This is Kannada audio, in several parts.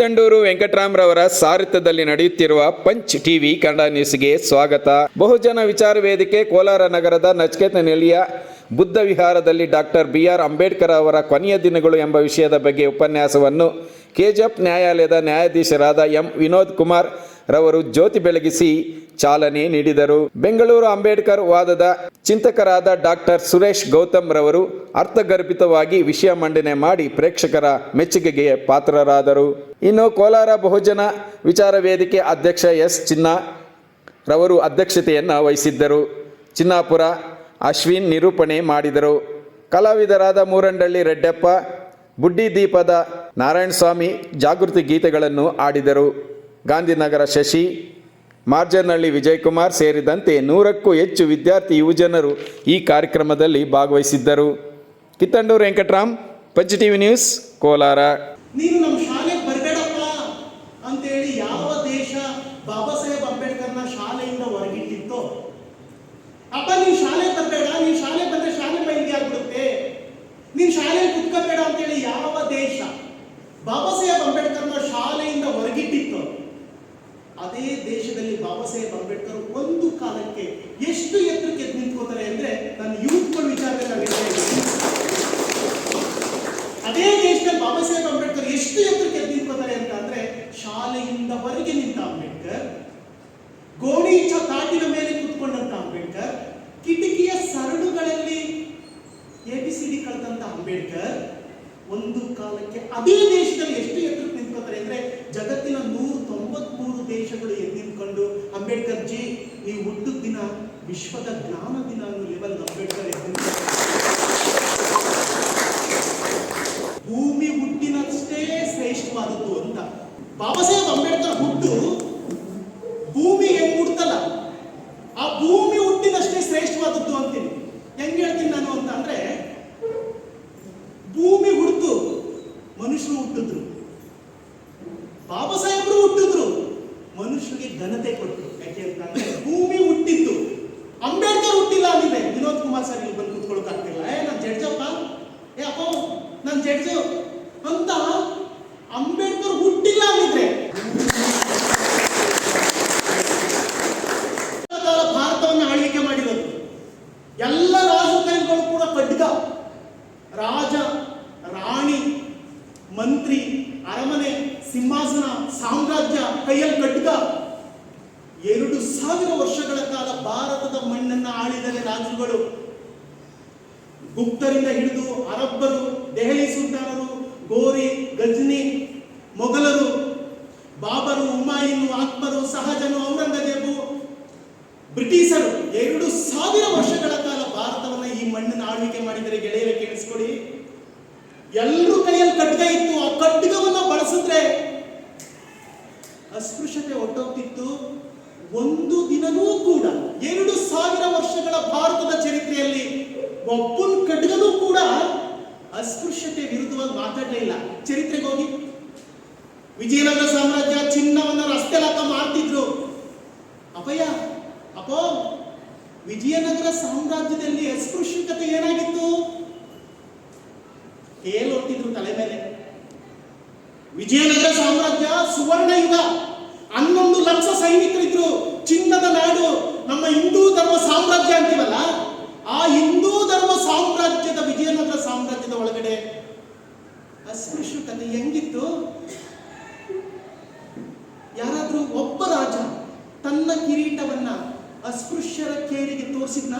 ಕಿತ್ತಂಡೂರು ವೆಂಕಟರಾಮ್ರವರ ಸಾರಥ್ಯದಲ್ಲಿ ನಡೆಯುತ್ತಿರುವ ಪಂಚ್ ಟಿವಿ ಕನ್ನಡ ನ್ಯೂಸ್ಗೆ ಸ್ವಾಗತ. ಬಹುಜನ ವಿಚಾರ ವೇದಿಕೆ ಕೋಲಾರ ನಗರದ ನಚಿಕೇತ ನೆಲೆಯ ಬುದ್ಧ ವಿಹಾರದಲ್ಲಿ ಡಾಕ್ಟರ್ ಬಿ ಆರ್ ಅಂಬೇಡ್ಕರ್ ಅವರ ಕೊನೆಯ ದಿನಗಳು ಎಂಬ ವಿಷಯದ ಬಗ್ಗೆ ಉಪನ್ಯಾಸವನ್ನು ಕೆಜಿಎಫ್ ನ್ಯಾಯಾಲಯದ ನ್ಯಾಯಾಧೀಶರಾದ ಎಂ ವಿನೋದ್ ಕುಮಾರ್ ರವರು ಜ್ಯೋತಿ ಬೆಳಗಿಸಿ ಚಾಲನೆ ನೀಡಿದರು. ಬೆಂಗಳೂರು ಅಂಬೇಡ್ಕರ್ ವಾದದ ಚಿಂತಕರಾದ ಡಾಕ್ಟರ್ ಸುರೇಶ್ ಗೌತಮ್ ರವರು ಅರ್ಥಗರ್ಭಿತವಾಗಿ ವಿಷಯ ಮಂಡನೆ ಮಾಡಿ ಪ್ರೇಕ್ಷಕರ ಮೆಚ್ಚುಗೆಗೆ ಪಾತ್ರರಾದರು. ಇನ್ನು ಕೋಲಾರ ಬಹುಜನ ವಿಚಾರ ವೇದಿಕೆ ಅಧ್ಯಕ್ಷ ಎಸ್. ಚಿನ್ನ ರವರು ಅಧ್ಯಕ್ಷತೆಯನ್ನು ವಹಿಸಿದ್ದರು. ಚಿನ್ನಾಪುರ ಅಶ್ವಿನ್ ನಿರೂಪಣೆ ಮಾಡಿದರು. ಕಲಾವಿದರಾದ ಮೂರಂಡಳ್ಳಿ ರೆಡ್ಡಪ್ಪ, ಬುಡ್ಡಿ ದೀಪದ ನಾರಾಯಣಸ್ವಾಮಿ ಜಾಗೃತಿ ಗೀತೆಗಳನ್ನು ಆಡಿದರು ಗಾಂಧಿನಗರ ಶಶಿ ಮಾರ್ಜನಹಳ್ಳಿ ವಿಜಯಕುಮಾರ್ ಸೇರಿದಂತೆ ನೂರಕ್ಕೂ ಹೆಚ್ಚು ವಿದ್ಯಾರ್ಥಿ ಯುವಜನರು ಈ ಕಾರ್ಯಕ್ರಮದಲ್ಲಿ ಭಾಗವಹಿಸಿದ್ದರು. Kittanduru Venkataram, punch TV news, Kolar. ನೀನು ನಮ್ಮ ಶಾಲೆಗೆ ಬರಬೇಡಪ್ಪ ಅಂತೇಳಿ ಯಾವ ದೇಶ ಬಾಬಾ ಅಂಬೇಡ್ಕರ್ನ ಶಾಲೆಯಿಂದ ಹೊರಗಿಟ್ಟಿತ್ತೋ? ಅಪ್ಪ, ನೀನು ಶಾಲೆಗೆ ಬರಬೇಡ, ನೀನು ಶಾಲೆ ಬಂದ್ರೆ ಶಾಲೆ ಬಯಲಿಗೆ ಆಗ್ಬಿಡುತ್ತೆ. ನೀನು ಶಾಲೆಯಲ್ಲಿ ಕುತ್ಕೋಬೇಡ ಅಂತೇಳಿ ಯಾವ ದೇಶ ಬಾಬಾ ಸಾಹೇಬ್ ಅಂಬೇಡ್ಕರ್ನ ಶಾಲೆಯಿಂದ ಹೊರಗಿಟ್ಟಿತ್ತು ಅದೇ ದೇಶದಲ್ಲಿ ಬಾಬಾ ಸಾಹೇಬ್ ಅಂಬೇಡ್ಕರ್ ಒಂದು ಕಾಲಕ್ಕೆ ಎಷ್ಟು ಎತ್ತರಕ್ಕೆ ಎದ್ದು ನಿಂತ್ಕೋತಾರೆ ಅಂದ್ರೆ ನನ್ನ ಯೂತ್ಗಳ ವಿಚಾರದಲ್ಲಿ ನಾವು ಹೇಳ್ತಾ ಇದ್ದೀವಿ ಅದೇ ದೇಶದಲ್ಲಿ ಬಾಬಾ ಸಾಹೇಬ್ ಅಂಬೇಡ್ಕರ್ ಎಷ್ಟು ಎತ್ತರಕ್ಕೆ ಎದ್ದು ನಿಂತ್ಕೋತಾರೆ ಅಂತ ಅಂದ್ರೆ ಶಾಲೆಯಿಂದ ಹೊರಗೆ ನಿಂತ ಅಂಬೇಡ್ಕರ್ ಗೋಣಿ ಚ ತಾಟಿನ ಮೇಲೆ ಕುತ್ಕೊಂಡಂತ ಅಂಬೇಡ್ಕರ್ ಕಿಟಕಿಯ ಸರಳುಗಳಲ್ಲಿ A B C D Ambedkar ಒಂದು ಕಾಲಕ್ಕೆ ಅದೇ ದೇಶದಲ್ಲಿ ಎಷ್ಟು ಎತ್ತರಕ್ಕೆ ನಿಂತ್ಕೋತಾರೆ ಅಂದ್ರೆ ಜಗತ್ತಿನ ನೂರ ತೊಂಬತ್ಮೂರು ದೇಶಗಳು ಎದ್ದು ಅಂಬೇಡ್ಕರ್ ಜಿ, ನೀವು ಹುಟ್ಟಿದ ದಿನ, ವಿಶ್ವದ ಜ್ಞಾನ ದಿನ ಅನ್ನೋ ಲೆವೆಲ್ ಅಂಬೇಡ್ಕರ್ ಭೂಮಿ ಹುಟ್ಟಿನಷ್ಟೇ ಶ್ರೇಷ್ಠವಾದದ್ದು ಅಂತ. ಬಾಬಾ ಸಾಹೇಬ್ ಅಂಬೇಡ್ಕರ್ ಹುಟ್ಟು ಭೂಮಿ ಹೆಂಗ್ ಹುಡ್ತಲ್ಲ ಆ ಭೂಮಿ ಹುಟ್ಟಿನಷ್ಟೇ ಶ್ರೇಷ್ಠವಾದದ್ದು ಅಂತೀನಿ ಹೆಂಗ್ ಹೇಳ್ತೀನಿ ನಾನು ಅಂತ ಅಂದ್ರೆ ಭೂಮಿ ಹುಡ್ತು ಮನುಷ್ಯರು ಹುಟ್ಟಿದ್ರು ಬಾಬಾ ಸಾಹೇಬ್ರು ಹುಟ್ಟಿದ್ರು ಮನುಷ್ಯರಿಗೆ ಘನತೆ ಕೊಟ್ಟು ಯಾಕೆ ಅಂತ ಭೂಮಿ ಹುಟ್ಟಿತ್ತು. ಅಂಬೇಡ್ಕರ್ ಹುಟ್ಟಿಲ್ಲ ಅಂದಿದೆ. ವಿನೋದ್ ಕುಮಾರ್ ಸರ್ ಇಲ್ಲಿ ಬಂದು ಕೂತ್ಕೊಳ್ಳೋಕೆ ಆಗ್ತಿಲ್ಲ. ಏ ನಾನು ಜಡ್ಜಪ್ಪ? ಏ, ಅಪ್ಪ ನಾನು ಜಡ್ಜು ಅಂತ ಅಂಬೇಡ್ಕರ್ ಹುಟ್ಟಿಲ್ಲ ಅಂದಿದ್ರೆ ಕಾಲ ಭಾರತವನ್ನು ಆಳ್ವಿಕೆ ಮಾಡಿರೋದು ಎಲ್ಲ ರಾಜಕಾರಣಿಗಳು ಕೂಡ ಖಡ್ಗ ರಾಜ ರಾಣಿ ಮಂತ್ರಿ ಅರಮನೆ ಸಿಂಹಾಸನ ಸಾಮ್ರಾಜ್ಯ ಕೈಯಲ್ಲಿ ಖಡ್ಗ ಎರಡು ಸಾವಿರ ವರ್ಷಗಳ ಕಾಲ ಭಾರತದ ಮಣ್ಣನ್ನ ಆಳಿದರೆ ರಾಜರುಗಳು ಗುಪ್ತರಿಂದ ಹಿಡಿದು ಅರಬ್ಬರು, ದೆಹಲಿ ಸುಲ್ತಾನರು, ಗೋರಿ, ಗಜ್ನಿ, ಮೊಘಲರು, ಬಾಬರು ಹುಮಾಯೂನು ಅಕ್ಬರು ಸಹಜನು, ಔರಂಗಜೇಬು, ಬ್ರಿಟಿಷರು ಎರಡು ಸಾವಿರ ವರ್ಷಗಳ ಕಾಲ ಭಾರತವನ್ನು ಈ ಮಣ್ಣಿನ ಆಳ್ವಿಕೆ ಮಾಡಿದರೆ ಗೆಳೆಯರ ಕೇಳಿಸ್ಕೊಡಿ. ಎಲ್ಲರೂ ಕೈಯಲ್ಲಿ ಖಡ್ಗ ಇತ್ತು, ಆ ಖಡ್ಗವನ್ನು ಬಳಸಿದ್ರೆ ಅಸ್ಪೃಶ್ಯತೆ ಒಟ್ಟೋಗ್ತಿತ್ತು. ಒಂದು ದಿನವೂ ಕೂಡ ಎರಡು ಸಾವಿರ ವರ್ಷಗಳ ಭಾರತದ ಚರಿತ್ರೆಯಲ್ಲಿ ಒಬ್ಬನ ಕಡ್ಗನೂ ಕೂಡ ಅಸ್ಪೃಶ್ಯತೆ ವಿರುದ್ಧವಾಗಿ ಮಾತಾಡಲೇ ಇಲ್ಲ. ಚರಿತ್ರೆಗೆ ಹೋಗಿ. ವಿಜಯನಗರ ಸಾಮ್ರಾಜ್ಯ ಚಿನ್ನವನ್ನ ರಸ್ತೆ ಲಾಕ ಮಾಡ್ತಿದ್ರು ಅಪಯ್ಯ ಅಪೋ ವಿಜಯನಗರ ಸಾಮ್ರಾಜ್ಯದಲ್ಲಿ ಅಸ್ಪೃಶ್ಯತೆ ಏನಾಗಿತ್ತು? ಹೊತ್ತಿದ್ರು ತಲೆ ಮೇಲೆ. ವಿಜಯನಗರ ಸಾಮ್ರಾಜ್ಯ ಸುವರ್ಣ ಯುಗ. ಹನ್ನೊಂದು ಲಕ್ಷ ಸೈನಿಕರಿದ್ರು. ಚಿನ್ನದ ನಾಡು ನಮ್ಮ ಹಿಂದೂ ಧರ್ಮ ಸಾಮ್ರಾಜ್ಯ ಅಂತೀವಲ್ಲ? ಆ ಹಿಂದೂ ಧರ್ಮ ಸಾಮ್ರಾಜ್ಯದ ವಿಜಯನಗರ ಸಾಮ್ರಾಜ್ಯದ ಒಳಗಡೆ ಅಸ್ಪೃಶ್ಯತೆ ಹೆಂಗಿತ್ತು? ಯಾರಾದರೂ ಒಬ್ಬ ರಾಜ ತನ್ನ ಕಿರೀಟವನ್ನ ಅಸ್ಪೃಶ್ಯರ ಕೇರಿಗೆ ತೋರಿಸಿದ್ನ?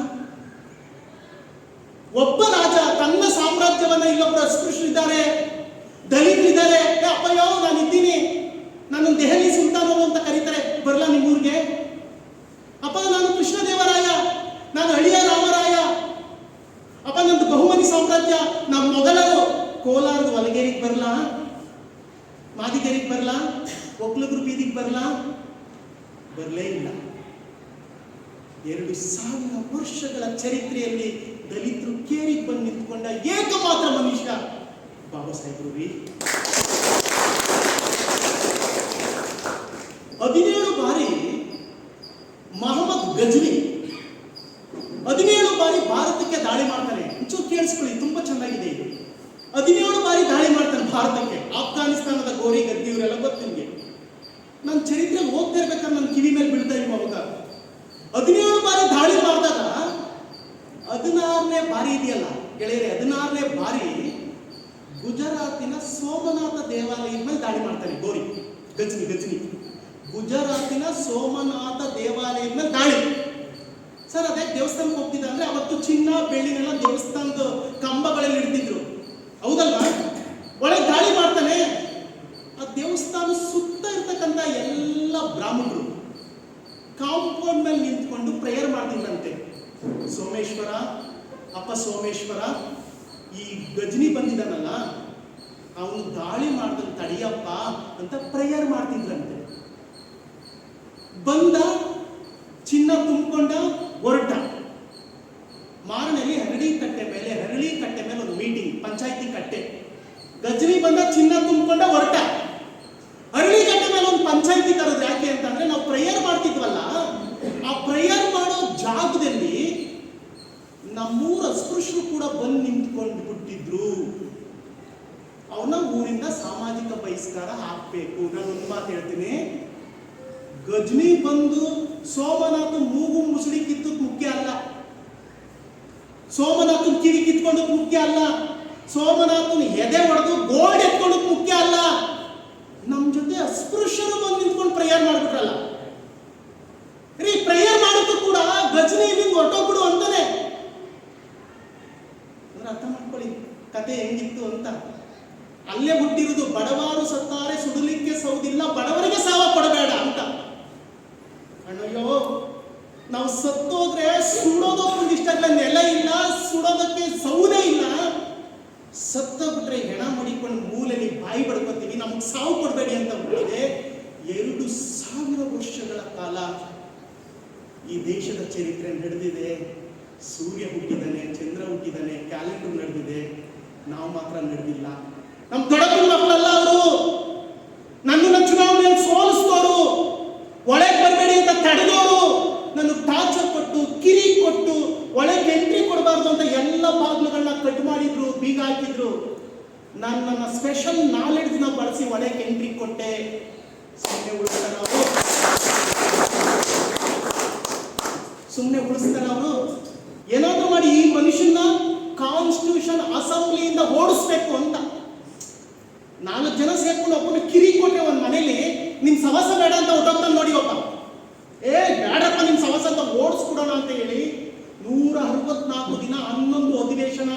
ಒಬ್ಬ ರಾಜ ತನ್ನ ಸಾಮ್ರಾಜ್ಯವನ್ನ ಇಲ್ಲೊಬ್ಬರು ಅಸ್ಪೃಶ್ಯರಿದ್ದಾರೆ, ದಲಿತರಿದ್ದಾರೆ ಯಾವ ನಾನು ಇದ್ದೀನಿ ನಾನು ದೆಹಲಿ ಸುಲ್ತಾನರು ಅಂತ ಕರೀತಾರೆ. ಬರಲ್ಲ ನಿಮ್ಮೂರಿಗೆ ಅಪ್ಪ ನಾನು ಕೃಷ್ಣದೇವರಾಯ ನಾನು ಅಳಿಯ ರಾಮರಾಯ ಅಪ್ಪ ಬಹುಮತಿ ಸಾಮ್ರಾಜ್ಯ ನಮ್ಮ ಮೊಘಲರು ಕೋಲಾರದ ಒಲಗೇರಿಗೆ ಬರಲ್ಲ ಮಾದಿಗೇರಿಗೆ ಬರಲ್ಲ ಒಕ್ಲುಗ್ರು ಬೀದಿಗೆ ಬರಲ್ಲ ಬರಲೇ ಇಲ್ಲ. ಎರಡು ಸಾವಿರ ವರ್ಷಗಳ ಚರಿತ್ರೆಯಲ್ಲಿ ದಲಿತರು ಕೇರಿಗೆ ಬಂದು ನಿಂತ್ಕೊಂಡ ಏಕಮಾತ್ರ ಮನುಷ್ಯ ಬಾಬಾ ಸಾಹೇಬ್ರು ರೀ ಹದಿನೇಳು ಬಾರಿ ಮಹಮ್ಮದ್ ಗಜ್ನಿ ಹದಿನೇಳು ಬಾರಿ ಭಾರತಕ್ಕೆ ದಾಳಿ ಮಾಡ್ತಾನೆ ಒಂಚೂರು ಕೇಳಿಸ್ಕೊಳ್ಳಿ ತುಂಬಾ ಚೆನ್ನಾಗಿದೆ ಇದು ಹದಿನೇಳು ಬಾರಿ ದಾಳಿ ಮಾಡ್ತಾನೆ ಭಾರತಕ್ಕೆ ಆಫ್ಘಾನಿಸ್ತಾನದ ಗೋರಿ ಗದ್ದಿ ಇವರೆಲ್ಲ ಗೊತ್ತು ನಿಮಗೆ ಚರಿತ್ರೆ ಹೋಗ್ತಾ ಇರ್ಬೇಕಾದ್ರೆ ನನ್ನ ಕಿವಿ ಮೇಲೆ ಬೀಳ್ತಾ ಇರುವ ಅವಾಗ ಹದಿನೇಳು ಬಾರಿ ದಾಳಿ ಮಾಡಿದಾಗ ಹದಿನಾರನೇ ಬಾರಿ ಇದೆಯಲ್ಲ ಗೆಳೆಯರೆ, ಹದಿನಾರನೇ ಬಾರಿ ಗುಜರಾತಿನ ಸೋಮನಾಥ ದೇವಾಲಯದ ಮೇಲೆ ದಾಳಿ ಮಾಡ್ತಾರೆ ಗೋರಿ. ಗಜನಿ ಗಜನಿ. ಗುಜರಾತಿನ ಸೋಮನಾಥ ದೇವಾಲಯದ ಮೇಲೆ ದಾಳಿ. ಸರ್, ಅದೇ ದೇವಸ್ಥಾನಕ್ಕೆ ಹೋಗ್ತಿದ್ದ ಅವತ್ತು ಚಿನ್ನ, ಬೆಳ್ಳಿನೆಲ್ಲ ದೇವಸ್ಥಾನದ ಕಂಬಗಳಲ್ಲಿ ಇಡ್ತಿದ್ರು. ಹೌದಲ್ವಾ ಒಳಗೆ ದಾಳಿ ಮಾಡ್ತಾನೆ ಆ ದೇವಸ್ಥಾನ ಸುತ್ತ ಇರ್ತಕ್ಕಂಥ ಎಲ್ಲ ಬ್ರಾಹ್ಮಣರು ಕಾಂಪೌಂಡ್ ಮೇಲೆ ನಿಂತ್ಕೊಂಡು ಪ್ರೇಯರ್ ಮಾಡ್ತಿದ್ರಂತೆ ಸೋಮೇಶ್ವರ, ಅಪ್ಪ ಸೋಮೇಶ್ವರ, ಈ ಗಜನಿ ಬಂದಿದ್ದಾನಲ್ಲ, ಅವನು ದಾಳಿ ಮಾಡ್ದಂತ ತಡಿಯಪ್ಪ ಅಂತ ಪ್ರೇಯರ್ ಮಾಡ್ತಿದ್ರಂತೆ. ಬಂದ, ಚಿನ್ನ ತುಂಬಿಕೊಂಡ, ಹೊರಟ. ಮಾರನಲ್ಲಿ ಹರಳಿ ಕಟ್ಟೆ ಮೇಲೆ ಹರಳಿ ಕಟ್ಟೆ ಮೇಲೆ ಒಂದು ಮೀಟಿಂಗ್ ಪಂಚಾಯತಿ ಕಟ್ಟೆ. ಗಜನಿ ಬಂದ, ಚಿನ್ನ ತುಂಬಿಕೊಂಡ, ಹೊರಟ ಹರಳಿ ಕಟ್ಟೆ ಮೇಲೆ ಒಂದು ಪಂಚಾಯತಿ ತರೋದು ಯಾಕೆ ಅಂತಂದ್ರೆ ನಾವು ಪ್ರೇಯರ್ ಮಾಡ್ತಿದ್ವಲ್ಲ ಆ ಪ್ರೇಯರ್ ಮಾಡೋ ಜಾಗದಲ್ಲಿ ನಮ್ಮೂರ ಅಸ್ಪೃಶ್ಯರು ಕೂಡ ಬಂದು ನಿಂತ್ಕೊಂಡು ಬಿಟ್ಟಿದ್ರು ಅವನ ಊರಿಂದ ಸಾಮಾಜಿಕ ಬಹಿಷ್ಕಾರ ಹಾಕ್ಬೇಕು ನಾನು ಒಂದು ಮಾತು ಹೇಳ್ತೀನಿ. ಗಜ್ನಿ ಬಂದು ಸೋಮನಾಥ ಮೂಗು ಮುಸುಳಿ ಕಿತ್ತದ್ ಮುಖ್ಯ ಅಲ್ಲ. ಸೋಮನಾಥನ್ ಕಿವಿ ಕಿತ್ಕೊಂಡದ್ ಮುಖ್ಯ ಅಲ್ಲ. ಸೋಮನಾಥನ್ ಎದೆ ಹೊಡೆದು ಗೋಲ್ಡ್ ಎತ್ಕೊಂಡದ್ ಮುಖ್ಯ ಅಲ್ಲ. ನಮ್ ಜೊತೆ ಅಸ್ಪೃಶ್ಯರು ಬಂದು ನಿಂತ್ಕೊಂಡು ಪ್ರೇಯರ್ ಮಾಡ್ಬಿಟ್ರಲ್ಲ ರೀ ಪ್ರೇಯರ್ ಮಾಡೋದು ಕೂಡ ಗಜನಿ ಇಲ್ಲಿಂದ ಹೊರಟೋಗ್ಬಿಡು ಅಂತಾನೆ ಅಂದ್ರೆ ಅರ್ಥ ಮಾಡ್ಕೊಳ್ಳಿ ಕತೆ ಹೆಂಗಿತ್ತು ಅಂತ ಅಲ್ಲೇ ಹುಟ್ಟಿರುವುದು ಬಡವರು ಸತ್ತಾರೆ ಸುಡಲಿಕ್ಕೆ ಸೌದಿಲ್ಲ ಬಡವರಿಗೆ ಸಾವ ಪಡಬೇಡ ಅಂತ ಅಣ್ಣಯ್ಯೋ ನಾವು ಸತ್ತೋದ್ರೆ ಸುಡೋದಕ್ಕೆ ಒಂದಿಷ್ಟಾಗ್ಲ ನೆಲ ಇಲ್ಲ, ಸುಡೋದಕ್ಕೆ ಸೌದೆ ಇಲ್ಲ. ಸತ್ತ ಬಿಟ್ರೆ ಹೆಣ ಮಡಿಕೊಂಡು ಮೂಲೆಯಲ್ಲಿ ಬಾಯಿ ಬಡ್ಕೊತೀವಿ, ನಮ್ಗೆ ಸಾವು ಕೊಡಬೇಡಿ ಅಂತ ಹೇಳಿದೆ ಎರಡು ಸಾವಿರ ವರ್ಷಗಳ ಕಾಲ ಈ ದೇಶದ ಚರಿತ್ರೆ ನಡೆದಿದೆ. ಸೂರ್ಯ ಹುಟ್ಟಿದಾನೆ, ಚಂದ್ರ ಹುಟ್ಟಿದಾನೆ, ಕ್ಯಾಲೆಂಡರ್ ನಡೆದಿದೆ. ನಾವು ಮಾತ್ರ ನಡೆದಿಲ್ಲ. ನಮ್ಮ ದೊಡ್ಡ ಮಕ್ಕಳಲ್ಲ ಅವರು ನನ್ನನ್ನ ಚುನಾವಣೆಯಲ್ಲಿ ಸೋಲಿಸಿದವರು ಒಳಗೆ ಬರಬೇಡಿ ಅಂತ ತಡೆದವರು ನನ್ನ ಟಾರ್ಚರ್ ಕೊಟ್ಟು ಕಿರಿ ಕೊಟ್ಟು ಒಳಗೆ ಎಂಟ್ರಿ ಕೊಡಬಾರ್ದು ಅಂತ ಎಲ್ಲ ಬಾಗಿಲುಗಳನ್ನ ಕಟ್ ಮಾಡಿದ್ರು, ಬೀಗ ಹಾಕಿದ್ರು. ನಾನು ನನ್ನ ಸ್ಪೆಷಲ್ ನಾಲೆಡ್ಜ್ನ ಬಳಸಿ ಒಳಗೆ ಎಂಟ್ರಿ ಕೊಟ್ಟೆ. ಸುಮ್ಮನೆ ಉಳಿಸ್ತಾರೆ ಅವರು. ಸುಮ್ಮನೆ ಉಳಿಸ್ತಾನ ಅವರು. ಏನಾದ್ರು ಮಾಡಿ ಈ ಮನುಷ್ಯನ ಕಾನ್ಸ್ಟಿಟ್ಯೂಷನ್ ಅಸೆಂಬ್ಲಿಯಿಂದ ಓಡಿಸ್ಬೇಕು ಅಂತ. ನಾಲ್ಕು ಜನ ಸೇರ್ಕೊಂಡು ಒಬ್ಬನ ಕಿರಿ ಕೊಟ್ಟೆ ಒಂದು ಮನೇಲಿ, ನಿಮ್ ಸವಾಸ ಬೇಡ ಅಂತ ಹೊಟ್ಟೋಗ್ತಾನೆ ನೋಡಿ ಒಬ್ಬ. ಏ, ಬೇಡಪ್ಪ, ನಿಮ್ ಸವಾಸ ಅಂತ ಓಡಿಸ್ಕೊಡೋಣ ಅಂತ ಹೇಳಿ. ನೂರ ಅರವತ್ನಾಲ್ಕು ದಿನ ಹನ್ನೊಂದು ಅಧಿವೇಶನ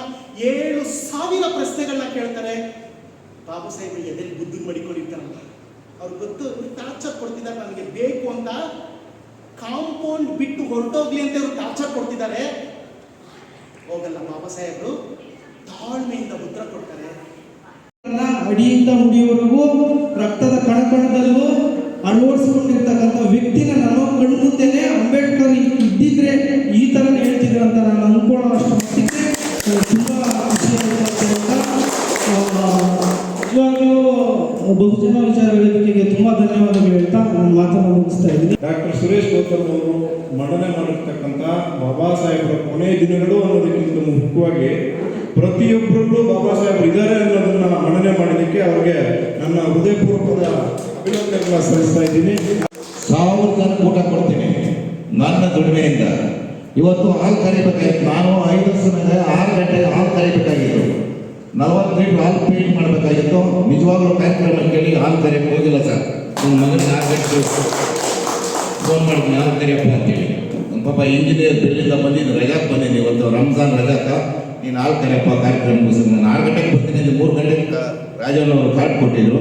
ಏಳು ಸಾವಿರ ಪ್ರಶ್ನೆಗಳನ್ನ ಕೇಳ್ತಾರೆ. ಬಾಬು ಸಾಹೇಬ್ ಎದೆಲ್ಲಿ ಬುದ್ಧಿ ಮಡಿಕೊಂಡಿರ್ತಾರಲ್ಲ ಅವ್ರು ಗೊತ್ತು ಟಾರ್ಚರ್ ಕೊಡ್ತಿದ್ದಾರೆ, ನನಗೆ ಬೇಕು ಅಂತ ಕಾಂಪೌಂಡ್ ಬಿಟ್ಟು ಹೊರಟೋಗ್ಲಿ ಅಂತ ಅವ್ರು ಟಾರ್ಚರ್ ಕೊಡ್ತಿದ್ದಾರೆ. ಹೋಗಲ್ಲ, ಬಾಬಾ ಸಾಹೇಬ್ರು ತಾಳ್ಮೆಯಿಂದ ಉತ್ತರ ಕೊಡ್ತಾರೆ. ಅಡಿಯಿಂದ ಮುಡಿಯವರೆಗೂ ರಕ್ತದ ಕಣಕಣದಲ್ಲೂ ಅಳವಡಿಸಿಕೊಂಡಿರ್ತಕ್ಕಂಥ ವ್ಯಕ್ತಿನ ನಾನು ಕಣ್ಮುಂದೆನೆ ಅಂಬೇಡ್ಕರ್ ಇದ್ದಿದ್ರೆ ಈ ಥರನೇ ಸುರೇಶ್ ಗೌತಮ್ ಅವರು ಮಂಡನೆ ಮಾಡಿರ್ತಕ್ಕಂಥ ಬಾಬಾ ಸಾಹೇಬರ ಕೊನೆಯ ದಿನಗಳು ಅನ್ನೋದಕ್ಕಿಂತ ಮುಖ್ಯವಾಗಿ ಪ್ರತಿಯೊಬ್ಬರಲ್ಲೂ ಬಾಬಾ ಸಾಹೇಬರು ಇದ್ದಾರೆ ಅನ್ನೋದನ್ನ ಮಂಡನೆ ಮಾಡಿದ್ದಕ್ಕೆ ಅವ್ರಿಗೆ ನನ್ನ ಹೃದಯಪೂರ್ವಕದ ಅಭಿನಂದನೆಗಳನ್ನ ಸಲ್ಲಿಸ್ತಾ ಇದ್ದೀನಿ. ಸಾವಿರ ಜನ ಊಟ ಕೊಡ್ತೀನಿ. ನನ್ನ ದುಡಿಮೆಯಿಂದ. ಇವತ್ತು ಹಾಲು ಕರಿಬೇಕಾಗಿತ್ತು ನಾನು ಐದು ವರ್ಷದಾಗ ಆರು ಗಂಟೆಗೆ ಹಾಲು ಕರಿಬೇಕಾಗಿತ್ತು. ನಲವತ್ತು ಲೀಟ್ರ್ ಹಾಲು ಪೇಂಟ್ ಮಾಡಬೇಕಾಗಿತ್ತು. ನಿಜವಾಗ್ಲೂ ಕಾರ್ಯಕ್ರಮ ಕೇಳಿ ಹಾಲು ಕರಿಯಕ್ಕೆ ಹೋಗಿಲ್ಲ ಸರ್. ನನ್ನ ಮಗನಿಗೆ ಆರು ಗಂಟೆ ಫೋನ್ ಮಾಡಿ ಹಾಲು ಕರಿಯಪ್ಪ ಅಂತೇಳಿ. ನನ್ನ ಪಾಪ ಇಂಜಿನಿಯರ್ ಬೆಳ್ಳಿಂದ ಬಂದಿದ್ದು ರಜಾಕ್ ಬಂದಿದ್ದೀನಿ. ಇವತ್ತು ರಂಜಾನ್ ರಜಾಕ. ನೀನು ಹಾಲು ಕರಿಯಪ್ಪ ಕಾರ್ಯಕ್ರಮ ನಾನು ಆರು ಗಂಟೆಗೆ ಬರ್ತೀನಿ. ಮೂರು ಗಂಟೆಗೆ ರಾಜಣ್ಣ ಅವರು ಕಾರ್ಡ್ ಕೊಟ್ಟಿದ್ರು.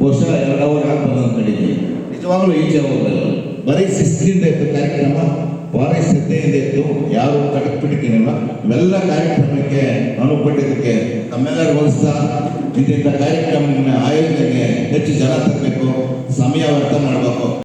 ಬಹುಶಃ ಎರಡು ಅವರ್ ಆಗಿ ಬಂದು ಹೇಳಿದ್ವಿ ನಿಜವಾಗ್ಲೂ ಈಚೆ ಹೋಗಲ್ಲ ಬರೀ ಶಿಸ್ತಿನಿಂದ ಇತ್ತು ಕಾರ್ಯಕ್ರಮ. ಭಾರಿ ಶ್ರದ್ಧೆಯಿಂದ ಇತ್ತು. ಯಾರು ತಡೆದ್ಬಿಟ್ಟಿದ್ದೀನಲ್ಲ ಇವೆಲ್ಲ ಕಾರ್ಯಕ್ರಮಕ್ಕೆ ಅನುಪಟ್ಟಿದ್ದಕ್ಕೆ ತಮ್ಮೆಲ್ಲರೂ ಹೋಲಿಸ್ತಾ ಇಂತಿಂಥ ಕಾರ್ಯಕ್ರಮ ಆಯೋಜನೆಗೆ ಹೆಚ್ಚು ಜನ ತರಬೇಕು. ಸಮಯ ವ್ಯರ್ಥ ಮಾಡಬೇಕು.